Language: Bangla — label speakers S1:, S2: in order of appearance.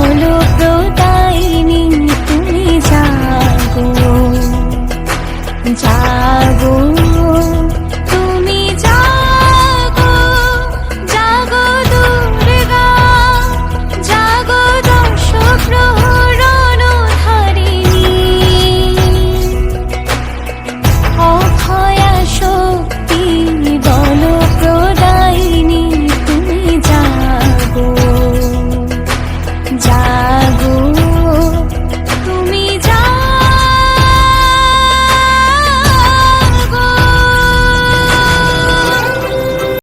S1: বলো প্রদায়িনী তুমি জাগো